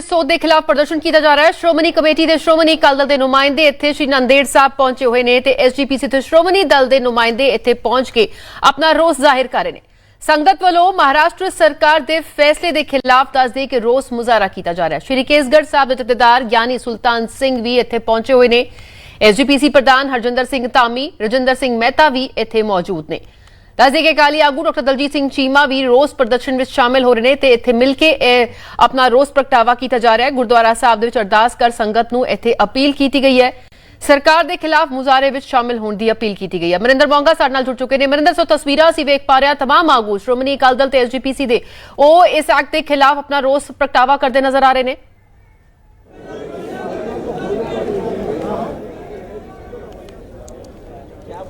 ਸੋਧ ਦੇ ਖਿਲਾਫ ਪ੍ਰਦਰਸ਼ਨ ਕੀਤਾ ਜਾ ਰਿਹਾ ਹੈ। ਸ਼੍ਰੋਮਣੀ ਕਮੇਟੀ ਦੇ ਸ਼੍ਰੋਮਣੀ ਅਕਾਲੀ ਦਲ ਦੇ ਨੁਮਾਇੰਦੇ ਇੱਥੇ ਸ਼੍ਰੀ ਨੰਦੇੜ ਸਾਹਿਬ ਪਹੁੰਚੇ ਹੋਏ ਨੇ ਤੇ ਐਸਜੀਪੀਸੀ ਤੇ ਸ਼੍ਰੋਮਣੀ ਦਲ ਦੇ ਨੁਮਾਇੰਦੇ ਇੱਥੇ ਪਹੁੰਚ ਕੇ ਆਪਣਾ ਰੋਸ ਜ਼ਾਹਿਰ ਕਰ ਰਹੇ ਨੇ। ਸੰਗਤ ਵੱਲੋਂ ਮਹਾਰਾਸ਼ਟਰ ਸਰਕਾਰ ਦੇ ਫੈਸਲੇ ਦੇ ਖਿਲਾਫ ਦੱਸਦੇ ਕਿ ਰੋਸ ਮੁਜ਼ਾਹਰਾ ਕੀਤਾ ਜਾ ਰਿਹਾ ਹੈ। ਸ਼੍ਰੀ ਕੇਸਗੜ੍ਹ ਸਾਹਿਬ ਦੇ ਜਥੇਦਾਰ ਗਿਆਨੀ ਸੁਲਤਾਨ ਸਿੰਘ ਵੀ ਇੱਥੇ ਪਹੁੰਚੇ ਹੋਏ ਨੇ। ਐਸਜੀਪੀਸੀ ਪ੍ਰਧਾਨ ਹਰਜਿੰਦਰ ਸਿੰਘ ਧਾਮੀ, ਰਜਿੰਦਰ ਸਿੰਘ ਮਹਿਤਾ ਵੀ ਇੱਥੇ ਮੌਜੂਦ ਨੇ। ਦੱਸਦੇ ਕਿ ਅਕਾਲੀ ਆਗੂ ਡਾਕਟਰ ਦਲਜੀਤ ਸਿੰਘ ਚੀਮਾ ਵੀ ਰੋਸ ਪ੍ਰਦਰਸ਼ਨ ਵਿੱਚ ਸ਼ਾਮਿਲ ਹੋ ਰਹੇ ਨੇ ਤੇ ਇੱਥੇ ਮਿਲ ਕੇ ਇਹ ਆਪਣਾ ਰੋਸ ਪ੍ਰਗਟਾਵਾ ਕੀਤਾ ਜਾ ਰਿਹਾ ਹੈ। ਗੁਰਦੁਆਰਾ ਸਾਹਿਬ ਦੇ ਵਿੱਚ ਅਰਦਾਸ ਕਰ ਸੰਗਤ ਨੂੰ ਇੱਥੇ ਅਪੀਲ ਕੀਤੀ ਗਈ ਹੈ। ਸਰਕਾਰ ਦੇ ਖਿਲਾਫ ਮੁਜ਼ਾਹਰੇ ਵਿੱਚ ਸ਼ਾਮਿਲ ਹੋਣ ਦੀ ਅਪੀਲ ਕੀਤੀ ਗਈ ਹੈ। ਮਰਿੰਦਰ ਮੋਂਗਾ ਸਾਡੇ ਨਾਲ ਜੁੜ ਚੁੱਕੇ ਨੇ। ਮਰਿੰਦਰ ਸੋ ਤਸਵੀਰਾਂ ਅਸੀਂ ਵੇਖ ਪਾ ਰਹੇ ਹਾਂ ਤਮਾਮ ਆਗੂ, ਸ਼੍ਰੋਮਣੀ ਅਕਾਲੀ ਦਲ ਤੇ ਐਸਜੀਪੀਸੀ ਦੇ। ਉਹ ਇਸ ਐਕਟ ਦੇ ਖਿਲਾਫ ਆਪਣਾ ਰੋਸ ਪ੍ਰਗਟਾਵਾ ਕਰਦੇ ਨਜ਼ਰ ਆ ਰਹੇ ਨੇ।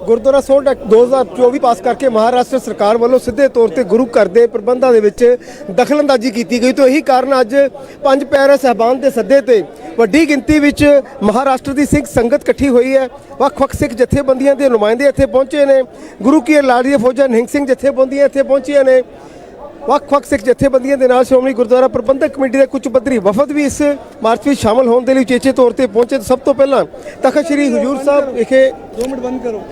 ਗੁਰਦੁਆਰਾ ਸੋਢ ਐਕਟ 2024 ਪਾਸ ਕਰਕੇ ਮਹਾਰਾਸ਼ਟਰ ਸਰਕਾਰ ਵੱਲੋਂ ਸਿੱਧੇ ਤੌਰ ਤੇ ਗੁਰੂ ਘਰ ਦੇ ਪ੍ਰਬੰਧਾਂ ਦੇ ਵਿੱਚ ਦਖਲਅੰਦਾਜ਼ੀ ਕੀਤੀ ਗਈ। ਤੋਂ ਇਹੀ ਕਾਰਨ ਅੱਜ ਪੰਜ ਪਿਆਰੇ ਸਹਿਬਾਨ ਦੇ ਸੱਦੇ ਤੇ ਵੱਡੀ ਗਿਣਤੀ ਵਿੱਚ ਮਹਾਰਾਸ਼ਟਰ ਦੀ ਸਿੱਖ ਸੰਗਤ ਇਕੱਠੀ ਹੋਈ ਹੈ। ਵੱਖ-ਵੱਖ ਸਿੱਖ ਜਥੇਬੰਦੀਆਂ ਦੇ ਨੁਮਾਇੰਦੇ ਇੱਥੇ ਪਹੁੰਚੇ ਨੇ। ਗੁਰੂ ਕੀ ਲਾੜੀਏ ਫੌਜਾਂ ਨਿਹੰਗ ਸਿੰਘ ਜਥੇਬੰਦੀਆਂ ਇੱਥੇ ਪਹੁੰਚੀਆਂ ਨੇ। ਵੱਖ-ਵੱਖ ਸਿੱਖ ਜਥੇਬੰਦੀਆਂ ਦੇ ਨਾਲ ਸ਼੍ਰੋਮਣੀ ਗੁਰਦੁਆਰਾ ਪ੍ਰਬੰਧਕ ਕਮੇਟੀ ਦੇ ਕੁਝ ਪੱਧਰੀ ਵਫਦ ਵੀ ਇਸ ਮਾਰਚ ਵਿੱਚ ਸ਼ਾਮਲ ਹੋਣ ਦੇ ਲਈ ਉਚੇਚੇ ਤੌਰ ਤੇ ਪਹੁੰਚੇ। ਸਭ ਤੋਂ ਪਹਿਲਾਂ ਤਖਤ ਸ੍ਰੀ ਹਜੂਰ ਸਾਹਿਬ ਵਿਖੇ 2 ਮਿੰਟ ਬੰਦ ਕਰੋ।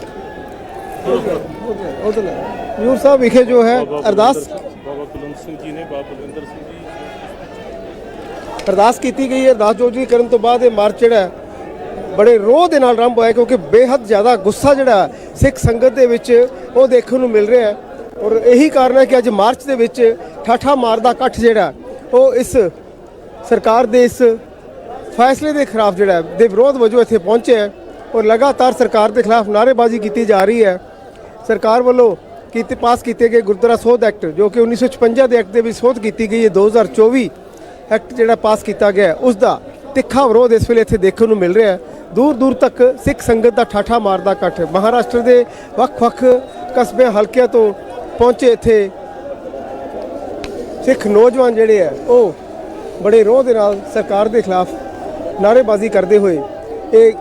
ਹਜੂਰ ਸਾਹਿਬ ਵਿਖੇ ਜੋ ਹੈ ਅਰਦਾਸ ਬਾਬਾ ਕੁਲਵੰਤ ਸਿੰਘ ਜੀ ਨੇ ਬਾਬਾ ਬਲਵਿੰਦਰ ਸਿੰਘ ਜੀ ਅਰਦਾਸ ਕੀਤੀ ਗਈ ਹੈ। ਅਰਦਾਸ ਜੋਜੀ ਕਰਨ ਤੋਂ ਬਾਅਦ ਇਹ ਮਾਰਚ ਜਿਹੜਾ ਬੜੇ ਰੋਹ ਦੇ ਨਾਲ ਆਰੰਭ ਹੋਇਆ ਕਿਉਂਕਿ ਬੇਹੱਦ ਜ਼ਿਆਦਾ ਗੁੱਸਾ ਜਿਹੜਾ ਸਿੱਖ ਸੰਗਤ ਦੇ ਵਿੱਚ ਉਹ ਦੇਖਣ ਨੂੰ ਮਿਲ ਰਿਹਾ ਹੈ। ਔਰ ਇਹੀ ਕਾਰਨ ਹੈ ਕਿ ਅੱਜ ਮਾਰਚ ਦੇ ਵਿੱਚ ਠਾਠਾ ਮਾਰਦਾ ਇਕੱਠ ਜਿਹੜਾ ਉਹ ਇਸ ਸਰਕਾਰ ਦੇ ਇਸ ਫੈਸਲੇ ਦੇ ਖਿਲਾਫ ਜਿਹੜਾ ਦੇ ਵਿਰੋਧ ਵਜੋਂ ਇੱਥੇ ਪਹੁੰਚਿਆ ਹੈ। ਔਰ ਲਗਾਤਾਰ ਸਰਕਾਰ ਦੇ ਖਿਲਾਫ ਨਾਅਰੇਬਾਜ਼ੀ ਕੀਤੀ ਜਾ ਰਹੀ ਹੈ। ਸਰਕਾਰ ਵੱਲੋਂ ਕੀਤੇ ਪਾਸ ਕੀਤੇ ਗਏ ਗੁਰਦੁਆਰਾ ਸੋਧ ਐਕਟ ਜੋ ਕਿ 1956 ਦੇ ਐਕਟ ਦੇ ਵਿੱਚ ਸੋਧ ਕੀਤੀ ਗਈ ਹੈ 2024 ਐਕਟ ਜਿਹੜਾ ਪਾਸ ਕੀਤਾ ਗਿਆ ਹੈ, ਉਸ ਦਾ ਤਿੱਖਾ ਵਿਰੋਧ ਇਸ ਵੇਲੇ ਇੱਥੇ ਦੇਖਣ ਨੂੰ ਮਿਲ ਰਿਹਾ ਹੈ। ਦੂਰ ਦੂਰ ਤੱਕ ਸਿੱਖ ਸੰਗਤ ਦਾ ਠਾਠਾ ਮਾਰਦਾ ਇਕੱਠ। ਮਹਾਰਾਸ਼ਟਰ ਦੇ ਵੱਖ-ਵੱਖ ਕਸਬੇ ਹਲਕਿਆਂ ਤੋਂ ਪਹੁੰਚੇ ਇੱਥੇ ਸਿੱਖ ਨੌਜਵਾਨ ਜਿਹੜੇ ਆ ਉਹ ਬੜੇ ਰੋਹ ਦੇ ਨਾਲ ਸਰਕਾਰ ਦੇ ਖਿਲਾਫ ਨਾਅਰੇਬਾਜ਼ੀ ਕਰਦੇ ਹੋਏ ਇਹ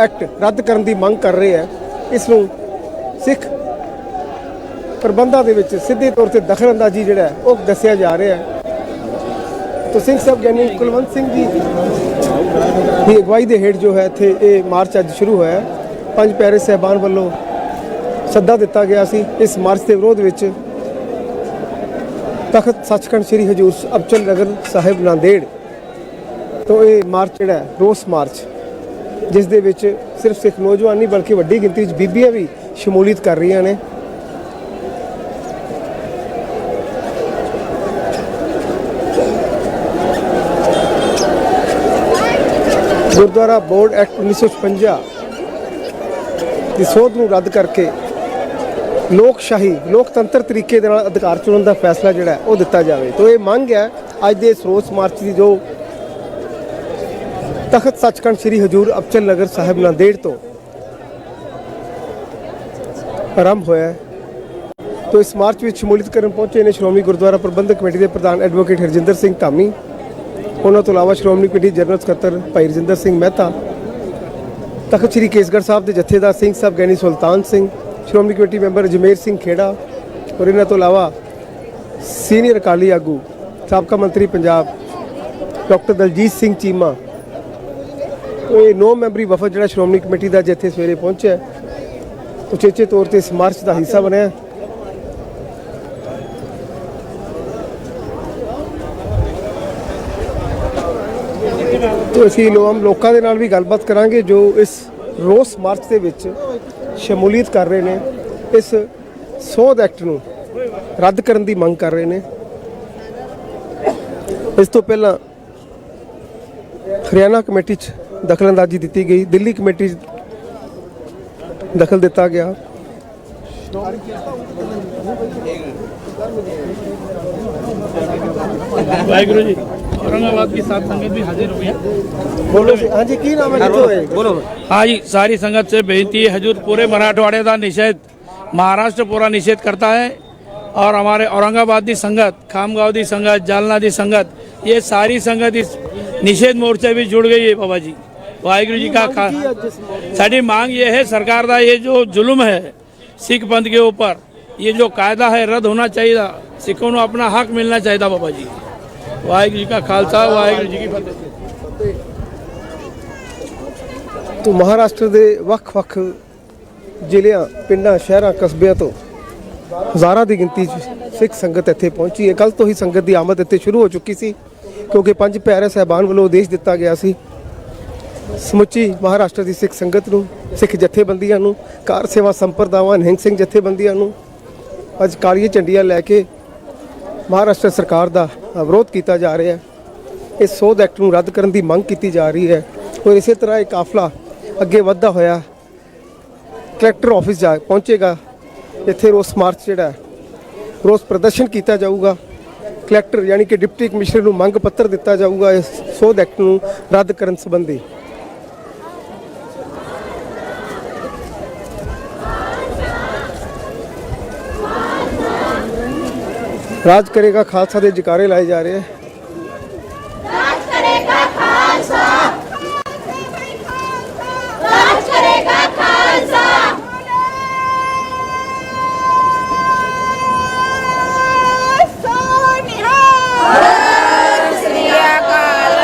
ਐਕਟ ਰੱਦ ਕਰਨ ਦੀ ਮੰਗ ਕਰ ਰਹੇ ਹੈ ਇਸ ਨੂੰ ਸਿੱਖ ਪ੍ਰਬੰਧਾਂ ਦੇ ਵਿੱਚ ਸਿੱਧੇ ਤੌਰ ਤੇ ਦਖਲਅੰਦਾਜ਼ੀ ਜਿਹੜਾ ਉਹ ਦੱਸਿਆ ਜਾ ਰਿਹਾ ਹੈ। ਤੋ ਸਿੰਘ ਸਾਹਿਬ ਗਿਆਨੀ ਕੁਲਵੰਤ ਸਿੰਘ ਜੀ ਦੀ ਅਗਵਾਈ ਦੇ ਹੇਠ ਜੋ ਹੈ, ਇੱਥੇ ਇਹ ਮਾਰਚ ਅੱਜ ਸ਼ੁਰੂ ਹੋਇਆ ਪੰਜ ਪਿਆਰੇ ਸਹਿਬਾਨ ਵੱਲੋਂ ਸੱਦਾ ਦਿੱਤਾ ਗਿਆ ਸੀ। ਇਸ ਮਾਰਚ ਦੇ ਵਿਰੋਧ ਵਿੱਚ ਤਖਤ ਸੱਚਖੰਡ ਸ੍ਰੀ ਹਜੂਰ ਅਬਚਲ ਨਗਰ ਸਾਹਿਬ ਨਾਂਦੇੜ ਤੋਂ ਇਹ ਮਾਰਚ ਜਿਹੜਾ ਰੋਸ ਮਾਰਚ ਜਿਸ ਦੇ ਵਿੱਚ ਸਿਰਫ ਸਿੱਖ ਨੌਜਵਾਨ ਨਹੀਂ ਬਲਕਿ ਵੱਡੀ ਗਿਣਤੀ ਵਿੱਚ ਬੀਬੀਆਂ ਵੀ ਸ਼ਮੂਲੀਅਤ ਕਰ ਰਹੀਆਂ ਨੇ। ਗੁਰਦੁਆਰਾ ਬੋਰਡ ਐਕਟ 1956 ਦੀ ਸੋਧ ਨੂੰ ਰੱਦ ਕਰਕੇ ਲੋਕਸ਼ਾਹੀ, ਲੋਕਤੰਤਰ ਤਰੀਕੇ ਦੇ ਨਾਲ ਅਧਿਕਾਰ ਚੁਣਨ ਦਾ ਫੈਸਲਾ ਜਿਹੜਾ ਉਹ ਦਿੱਤਾ ਜਾਵੇ। ਤੋਂ ਇਹ ਮੰਗ ਹੈ, ਅੱਜ ਦੇ ਸਰੋਸ ਮਾਰਚ ਦੀ ਜੋ ਤਖਤ ਸੱਚਖੰਡ ਸ੍ਰੀ ਹਜੂਰ ਅਬਚਲ ਨਗਰ ਸਾਹਿਬ ਨਾਂਦੇੜ ਤੋਂ ਆਰੰਭ ਹੋਇਆ ਹੈ। ਇਸ ਮਾਰਚ ਵਿੱਚ ਸ਼ਮੂਲੀਅਤ ਕਰਨ ਪਹੁੰਚੇ ਨੇ ਸ਼੍ਰੋਮਣੀ ਗੁਰਦੁਆਰਾ ਪ੍ਰਬੰਧਕ ਕਮੇਟੀ ਦੇ ਪ੍ਰਧਾਨ ਐਡਵੋਕੇਟ ਹਰਜਿੰਦਰ ਸਿੰਘ ਧਾਮੀ। ਉਹਨਾਂ ਤੋਂ ਇਲਾਵਾ ਸ਼੍ਰੋਮਣੀ ਕਮੇਟੀ ਜਨਰਲ ਸਕੱਤਰ ਭਾਈ ਰਜਿੰਦਰ ਸਿੰਘ ਮਹਿਤਾ, ਤਖਤ ਸ੍ਰੀ ਕੇਸਗੜ੍ਹ ਸਾਹਿਬ ਦੇ ਜਥੇਦਾਰ ਸਿੰਘ ਸਾਹਿਬ ਗੈਨੀ ਸੁਲਤਾਨ ਸਿੰਘ, ਸ਼੍ਰੋਮਣੀ ਕਮੇਟੀ ਮੈਂਬਰ ਜਮੇਰ ਸਿੰਘ ਖੇੜਾ ਔਰ ਇਹਨਾਂ ਤੋਂ ਇਲਾਵਾ ਸੀਨੀਅਰ ਅਕਾਲੀ ਆਗੂ, ਸਾਬਕਾ ਮੰਤਰੀ ਪੰਜਾਬ ਡਾਕਟਰ ਦਲਜੀਤ ਸਿੰਘ ਚੀਮਾ ਇਹ ਨੌ ਮੈਂਬਰੀ ਵਫਦ ਜਿਹੜਾ ਸ਼੍ਰੋਮਣੀ ਕਮੇਟੀ ਦਾ ਜਿੱਥੇ ਸਵੇਰੇ ਪਹੁੰਚਿਆ ਉਚੇਚੇ ਤੌਰ ਤੇ ਇਸ ਮਾਰਚ ਦਾ ਹਿੱਸਾ ਬਣਿਆ ਅਸੀਂ ਲੋਮ ਲੋਕਾਂ ਦੇ ਨਾਲ ਵੀ ਗੱਲਬਾਤ ਕਰਾਂਗੇ ਜੋ ਇਸ ਰੋਸ ਮਾਰਚ ਦੇ ਵਿੱਚ ਸ਼ਮੂਲੀਅਤ ਕਰ ਰਹੇ ਨੇ। ਇਸ ਸੋਧ ਐਕਟ ਨੂੰ ਰੱਦ ਕਰਨ ਦੀ ਮੰਗ ਕਰ ਰਹੇ ਨੇ। ਇਸ ਤੋਂ ਪਹਿਲਾਂ ਹਰਿਆਣਾ ਕਮੇਟੀ 'ਚ ਦਖਲਅੰਦਾਜ਼ੀ ਦਿੱਤੀ ਗਈ ਦਿੱਲੀ ਕਮੇਟੀ 'ਚ ਦਖਲ ਦਿੱਤਾ ਗਿਆ वाहिगुरु जी औरंगाबाद की सात संगत भी हाजिर हुई है ਬੋਲੋ ਜੀ ਹਾਂਜੀ ਕੀ ਨਾਮ ਹੈ ਕਿੱਥੋਂ ਹੋਏ ਬੋਲੋ हाँ जी सारी संगत से बेनती है हजूर पूरे मराठवाड़े का निषेध महाराष्ट्र पूरा निषेध करता है और हमारे औरंगाबाद की संगत खामगांव की संगत जालना की संगत ये सारी संगत इस निषेध मोर्चे भी जुड़ गई है बाबा जी वाहिगुरु जी का खा साड़ी मांग ये है सरकार का ये जो जुल्म है सिख पंथ के ऊपर ये जो कायदा है रद्द होना चाहिए सिखों को अपना हक मिलना चाहिए बाबा जी वाहिगुरु जी का खालसा वाहिगुरु जी की फतेह ਤੋਂ ਮਹਾਰਾਸ਼ਟਰ ਦੇ ਵੱਖ-ਵੱਖ ਜ਼ਿਲ੍ਹਿਆਂ ਪਿੰਡਾਂ ਸ਼ਹਿਰਾਂ ਕਸਬਿਆਂ ਤੋਂ ਹਜ਼ਾਰਾਂ ਦੀ ਗਿਣਤੀ 'ਚ ਸਿੱਖ ਸੰਗਤ ਇੱਥੇ ਪਹੁੰਚੀ ਹੈ ਕੱਲ ਤੋਂ ਹੀ ਸੰਗਤ ਦੀ ਆਮਦ ਇੱਥੇ ਸ਼ੁਰੂ ਹੋ ਚੁੱਕੀ ਸੀ ਕਿਉਂਕਿ ਪੰਜ ਪਿਆਰੇ ਸਹਿਬਾਨ ਵੱਲੋਂ ਆਦੇਸ਼ ਦਿੱਤਾ ਗਿਆ ਸੀ ਸਮੁੱਚੀ ਮਹਾਰਾਸ਼ਟਰ ਦੀ ਸਿੱਖ ਸੰਗਤ ਨੂੰ, ਸਿੱਖ ਜਥੇਬੰਦੀਆਂ ਨੂੰ, ਕਾਰ ਸੇਵਾ ਸੰਪਰਦਾਵਾਂ, ਨਿਹੰਗ ਸਿੰਘ ਜਥੇਬੰਦੀਆਂ ਨੂੰ ਅੱਜ ਕਾਲੀਆਂ ਝੰਡੀਆਂ ਲੈ ਕੇ ਮਹਾਰਾਸ਼ਟਰ ਸਰਕਾਰ ਦਾ ਵਿਰੋਧ ਕੀਤਾ ਜਾ ਰਿਹਾ ਹੈ। ਇਸ ਸੋਧ ਐਕਟ ਨੂੰ ਰੱਦ ਕਰਨ ਦੀ ਮੰਗ ਕੀਤੀ ਜਾ ਰਹੀ ਹੈ। ਔਰ ਇਸੇ ਤਰ੍ਹਾਂ ਇਹ ਕਾਫਲਾ ਅੱਗੇ ਵੱਧਦਾ ਹੋਇਆ ਕਲੈਕਟਰ ਆਫਿਸ ਜਾ ਪਹੁੰਚੇਗਾ। ਇੱਥੇ ਰੋਸ ਮਾਰਚ ਜਿਹੜਾ ਰੋਸ ਪ੍ਰਦਰਸ਼ਨ ਕੀਤਾ ਜਾਊਗਾ। ਕਲੈਕਟਰ ਯਾਨੀ ਕਿ ਡਿਪਟੀ ਕਮਿਸ਼ਨਰ ਨੂੰ ਮੰਗ ਪੱਤਰ ਦਿੱਤਾ ਜਾਊਗਾ। ਇਸ ਸੋਧ ਐਕਟ ਨੂੰ ਰੱਦ ਕਰਨ ਸੰਬੰਧੀ। ਰਾਜ ਕਰੇਗਾ ਖਾਲਸਾ ਦੇ ਜਕਾਰੇ ਲਾਏ ਜਾ ਰਹੇ ਹੈ ਰਾਜ ਕਰੇਗਾ ਖਾਲਸਾ ਸੋਨਿਹਾ ਸ੍ਰੀ ਅਕਾਲ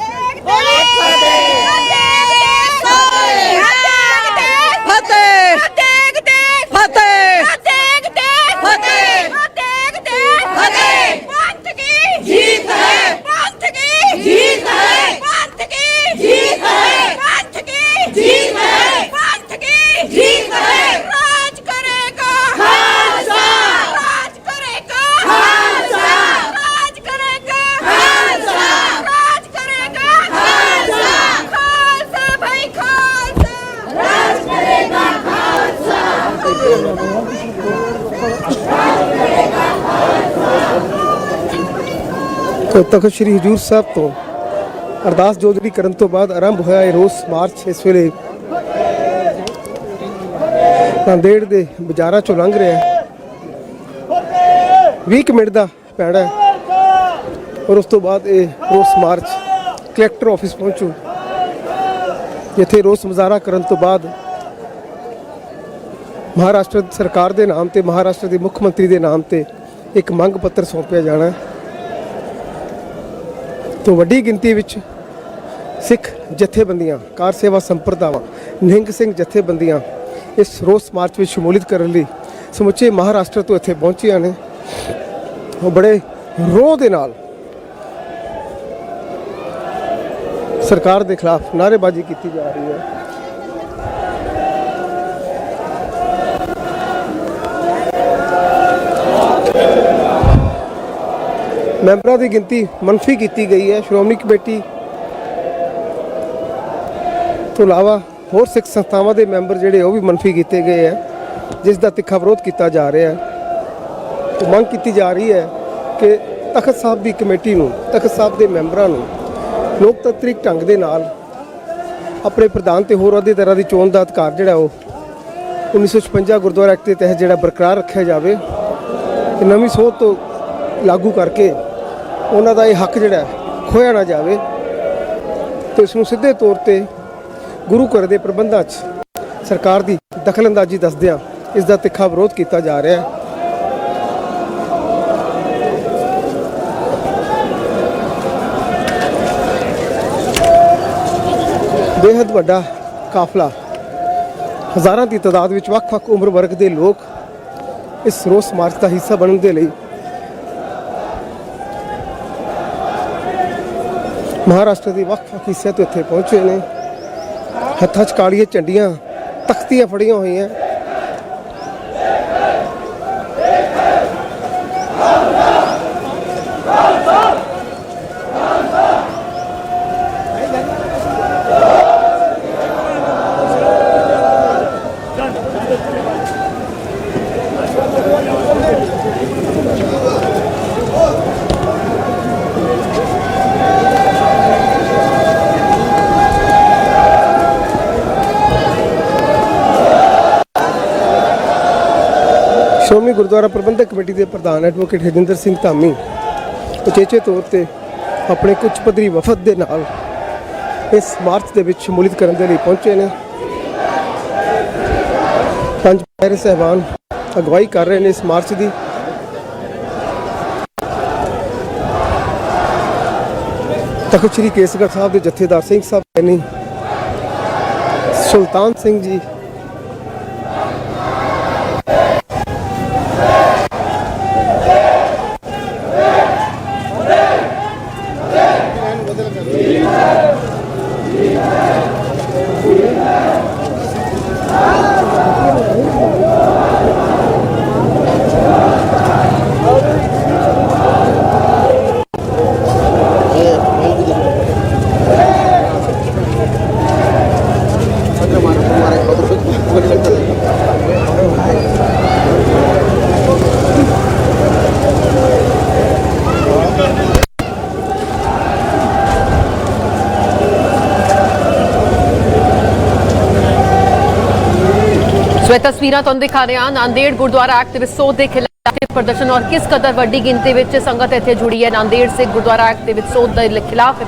ਦੇਖ ਦੇਖ ਫਤਿਹ ਦੇਖ ਦੇਖ ਫਤਿਹ ਦੇਖ ਦੇਖ ਫਤਿਹ ਦੇਖ ਦੇਖ ਫਤਿਹ ਪੰਥ ਕੀ ਜੀਤ ਹੈ ਪੰਥ ਕੀ ਜੀਤ ਹੈ ਪੰਥ ਕੀ ਜੀਤ ਹੈ ਪੰਥ ਕੀ ਜੀਤ ਹੈ ਪੰਥ ਕੀ ਜੀਤ ਹੈ ਰਾਜ ਕਰੇਗਾ ਖਾਲਸਾ ਰਾਜ ਕਰੇਗਾ ਖਾਲਸਾ ਰਾਜ ਕਰੇਗਾ ਖਾਲਸਾ ਰਾਜ ਕਰੇਗਾ ਖਾਲਸਾ ਖਾਲਸਾ ਭਾਈ ਖਾਲਸਾ ਰਾਜ ਕਰੇਗਾ ਤੋ ਤਖਤ ਸ੍ਰੀ ਹਜੂਰ ਸਾਹਿਬ ਤੋਂ ਅਰਦਾਸ ਜੋਦਰੀ ਕਰਨ ਤੋਂ ਬਾਅਦ ਆਰੰਭ ਹੋਇਆ ਇਹ ਰੋਸ ਮਾਰਚ ਇਸ ਵੇਲੇ ਨਾਂਦੇੜ ਦੇ ਬਾਜ਼ਾਰਾਂ ਚੋਂ ਲੰਘ ਰਿਹਾ ਹੈ। 20 ਮਿੰਟ ਦਾ ਪੈੜਾ ਔਰ ਉਸ ਤੋਂ ਬਾਅਦ ਇਹ ਰੋਸ ਮਾਰਚ ਕਲੈਕਟਰ ਆਫਿਸ ਪਹੁੰਚੂ। ਜਿੱਥੇ ਰੋਸ ਮੁਜ਼ਾਹਰਾ ਕਰਨ ਤੋਂ ਬਾਅਦ ਮਹਾਰਾਸ਼ਟਰ ਸਰਕਾਰ ਦੇ ਨਾਮ ਤੇ, ਮਹਾਰਾਸ਼ਟਰ ਦੇ ਮੁੱਖ ਮੰਤਰੀ ਦੇ ਨਾਮ ਤੇ ਇੱਕ ਮੰਗ ਪੱਤਰ ਸੌਂਪਿਆ ਜਾਣਾ ਹੈ। ਤੋਂ ਵੱਡੀ ਗਿਣਤੀ ਵਿੱਚ ਸਿੱਖ ਜਥੇਬੰਦੀਆਂ, ਕਾਰ ਸੇਵਾ ਸੰਪਰਦਾਵਾਂ, ਨਿਹੰਗ ਸਿੰਘ ਜਥੇਬੰਦੀਆਂ ਇਸ ਰੋਸ ਮਾਰਚ ਵਿੱਚ ਸ਼ਮੂਲੀਅਤ ਕਰਨ ਲਈ ਸਮੁੱਚੇ ਮਹਾਰਾਸ਼ਟਰ ਤੋਂ ਇੱਥੇ ਪਹੁੰਚੀਆਂ ਨੇ। ਉਹ ਬੜੇ ਰੋਹ ਦੇ ਨਾਲ ਸਰਕਾਰ ਦੇ ਖਿਲਾਫ ਨਾਅਰੇਬਾਜ਼ੀ ਕੀਤੀ ਜਾ ਰਹੀ ਹੈ। ਮੈਂਬਰਾਂ ਦੀ ਗਿਣਤੀ ਮੰਫੀ ਕੀਤੀ ਗਈ ਹੈ। ਸ਼੍ਰੋਮਣੀ ਕਮੇਟੀ ਤੋਂ ਇਲਾਵਾ ਹੋਰ ਸਿੱਖ ਸੰਸਥਾਵਾਂ ਦੇ ਮੈਂਬਰ ਜਿਹੜੇ ਉਹ ਵੀ ਮੰਫੀ ਕੀਤੇ ਗਏ ਹੈ, ਜਿਸ ਦਾ ਤਿੱਖਾ ਵਿਰੋਧ ਕੀਤਾ ਜਾ ਰਿਹਾ ਹੈ। ਤੇ ਮੰਗ ਕੀਤੀ ਜਾ ਰਹੀ ਹੈ ਕਿ ਤਖਤ ਸਾਹਿਬ ਦੀ ਕਮੇਟੀ ਨੂੰ, ਤਖਤ ਸਾਹਿਬ ਦੇ ਮੈਂਬਰਾਂ ਨੂੰ ਲੋਕਤੰਤਰਿਕ ਢੰਗ ਦੇ ਨਾਲ ਆਪਣੇ ਪ੍ਰਧਾਨ ਤੇ ਹੋਰ ਅਹੁਦੇ ਤਰ੍ਹਾਂ ਦੀ ਚੋਣ ਦਾ ਅਧਿਕਾਰ ਜਿਹੜਾ ਉਹ 1956 ਗੁਰਦੁਆਰਾ ਐਕਟ ਦੇ ਤਹਿਤ ਜਿਹੜਾ ਬਰਕਰਾਰ ਰੱਖਿਆ ਜਾਵੇ ਤੇ ਨਵੀਂ ਸੋਧ ਤੋਂ ਲਾਗੂ ਕਰਕੇ ਉਹਨਾਂ ਦਾ ਇਹ ਹੱਕ ਜਿਹੜਾ ਖੋਇਆ ਨਾ ਜਾਵੇ। ਤੇ ਇਸ ਨੂੰ ਸਿੱਧੇ ਤੌਰ ਤੇ ਗੁਰੂ ਘਰ ਦੇ ਪ੍ਰਬੰਧਾਂ 'ਚ ਸਰਕਾਰ ਦੀ ਦਖਲਅੰਦਾਜ਼ੀ ਦੱਸਦਿਆਂ ਇਸ ਦਾ ਤਿੱਖਾ ਵਿਰੋਧ ਕੀਤਾ ਜਾ ਰਿਹਾ ਹੈ। ਬੇहद ਵੱਡਾ ਕਾਫਲਾ। ਹਜ਼ਾਰਾਂ ਦੀ ਤਾਦਾਦ ਵਿੱਚ ਵੱਖ-ਵੱਖ ਉਮਰ ਵਰਗ ਦੇ ਲੋਕ ਇਸ ਰੋਸ ਮਾਰਚ ਦਾ ਹਿੱਸਾ ਬਣਨ ਦੇ ਲਈ ਮਹਾਰਾਸ਼ਟਰ ਦੀ ਵੱਖ-ਵੱਖ ਹਿੱਸਿਆਂ ਤੋਂ ਇੱਥੇ ਪਹੁੰਚੇ ਨੇ। ਹੱਥਾਂ 'ਚ ਕਾਲੀਆਂ ਝੰਡੀਆਂ ਤਖਤੀਆਂ ਫੜੀਆਂ ਹੋਈਆਂ ਸ਼੍ਰੋਮਣੀ ਗੁਰਦੁਆਰਾ ਪ੍ਰਬੰਧਕ ਕਮੇਟੀ ਦੇ ਪ੍ਰਧਾਨ ਐਡਵੋਕੇਟ ਹਰਜਿੰਦਰ ਸਿੰਘ ਧਾਮੀ ਉਚੇਚੇ ਤੌਰ ਤੇ ਆਪਣੇ ਕੁਝ ਪੱਧਰੀ ਵਫਦ ਦੇ ਨਾਲ ਇਸ ਮਾਰਚ ਦੇ ਵਿੱਚ ਸ਼ਮੂਲੀਅਤ ਕਰਨ ਦੇ ਲਈ ਪਹੁੰਚੇ ਨੇ। ਪੰਜ ਪਿਆਰੇ ਸਹਿਬਾਨ ਅਗਵਾਈ ਕਰ ਰਹੇ ਨੇ ਇਸ ਮਾਰਚ ਦੀ। ਤਖਤ ਸ੍ਰੀ ਕੇਸਗੜ੍ਹ ਸਾਹਿਬ ਦੇ ਜਥੇਦਾਰ ਸਿੰਘ ਸਾਹਿਬ ਬੈਣੀ ਸੁਲਤਾਨ ਸਿੰਘ ਜੀ ਸੋ ਇਹ ਤਸਵੀਰਾਂ ਤੁਹਾਨੂੰ ਦਿਖਾ ਰਹੇ ਹਾਂ। ਨਾਂਦੇੜ ਗੁਰਦੁਆਰਾ ਐਕਟ ਵਿੱਚ ਸੋਧ ਦੇ ਖਿਲਾਫ ਪ੍ਰਦਰਸ਼ਨ ਔਰ ਕਿਸ ਕਦਰ ਵੱਡੀ ਗਿਣਤੀ ਵਿੱਚ ਸੰਗਤ ਇੱਥੇ ਜੁੜੀ ਹੈ? ਨਾਂਦੇੜ ਸਿੱਖ ਗੁਰਦੁਆਰਾ ਐਕਟ ਦੇ ਵਿੱਚ ਸੋਧ ਦੇ ਖਿਲਾਫ